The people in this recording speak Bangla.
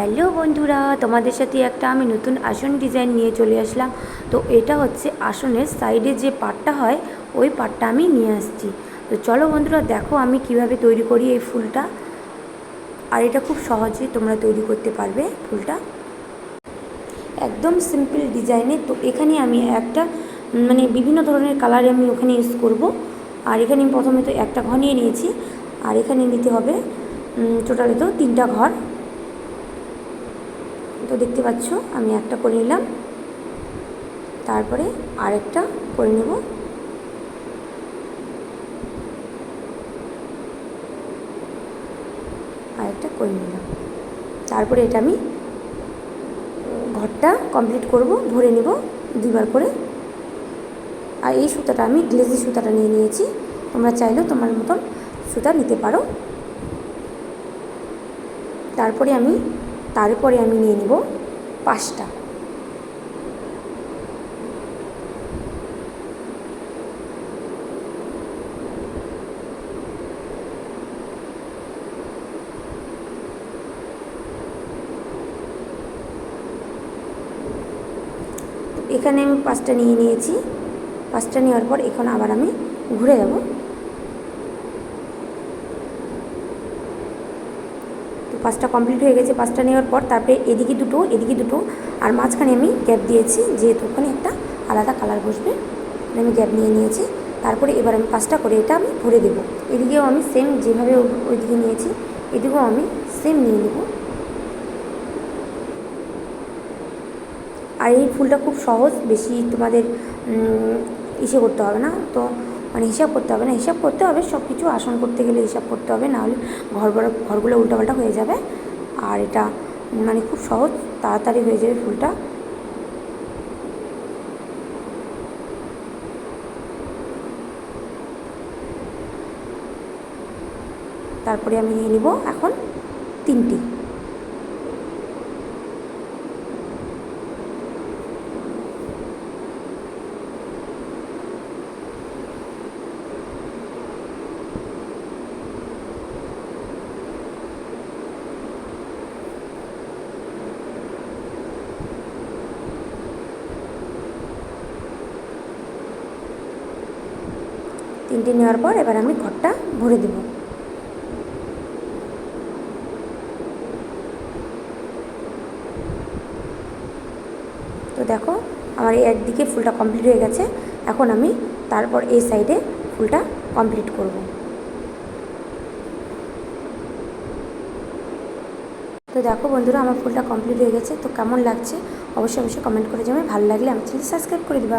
হ্যালো বন্ধুরা, তোমাদের সাথে একটা আমি নতুন আসন ডিজাইন নিয়ে চলে আসলাম। তো এটা হচ্ছে আসনের সাইডে যে পাটটা হয়, ওই পাটটা আমি নিয়ে আসছি। তো চলো বন্ধুরা, দেখো আমি কীভাবে তৈরি করি এই ফুলটা। আর এটা খুব সহজে তোমরা তৈরি করতে পারবে ফুলটা। একদম সিম্পল ডিজাইনে তো এখানে আমি একটা মানে বিভিন্ন ধরনের কালার আমি ওখানে ইউজ করব। আর এখানে প্রথমে তো একটা ঘর নিয়ে নিয়েছি। আর এখানে নিতে হবে টোটালি তো তিনটা ঘর। তো দেখতে পাচ্ছ, আমি একটা করে নিলাম। তারপরে আরেকটা করে নেব। আরেকটা করে নিলাম। তারপরে এটা আমি ঘরটা কমপ্লিট করব, ভরে নেব দুবার করে। আর এই সুতাটা আমি গ্লেজি সুতাটা নিয়ে নিয়েছি। তোমরা চাইলেও তোমার মতন সুতা নিতে পারো। তারপরে আমি তারপরে আমি নিয়ে নেব পাঁচটা। এখানে আমি পাঁচটা নিয়ে নিয়েছি। পাঁচটা নেওয়ার পর এখন আবার আমি ঘুরে যাব। পাঁচটা কমপ্লিট হয়ে গেছে, পাঁচটা নেওয়ার পর তারপরে এদিকে দুটো এদিকে দুটো আর মাঝখানে আমি গ্যাপ দিয়েছি, যেহেতু ওখানে একটা আলাদা কালার বসবে আমি গ্যাপ নিয়ে নিয়েছি। তারপরে এবার আমি পাঁচটা করে এটা আমি ভরে দেবো। এদিকেও আমি সেম যেভাবে ওইদিকে নিয়েছি, এদিকেও আমি সেম নিয়ে নেব। আর এই ফুলটা খুব সহজ, বেশি তোমাদের ইসে করতে হবে না। তো মানে হিসাব করতে হবে না। হিসাব করতে হবে সব কিছু আসন করতে গেলে হিসাব করতে হবে, নাহলে ঘর বড়- ঘরগুলো উল্টাপাল্টা হয়ে যাবে। আর এটা মানে খুব সহজ, তাড়াতাড়ি হয়ে যাবে ফুলটা। তারপরে আমি নিয়ে নিব এখন তিনটি। তিনটে নেওয়ার পর এবার আমি ঘরটা ভরে দেব। তো দেখো, আমার এই একদিকে ফুলটা কমপ্লিট হয়ে গেছে। এখন আমি তারপর এই সাইডে ফুলটা কমপ্লিট করব। তো দেখো বন্ধুরা, আমার ফুলটা কমপ্লিট হয়ে গেছে। তো কেমন লাগছে? অবশ্যই অবশ্যই কমেন্ট করে যাবে ভালো লাগলে আমার চ্যানেল সাবস্ক্রাইব করে দিবা।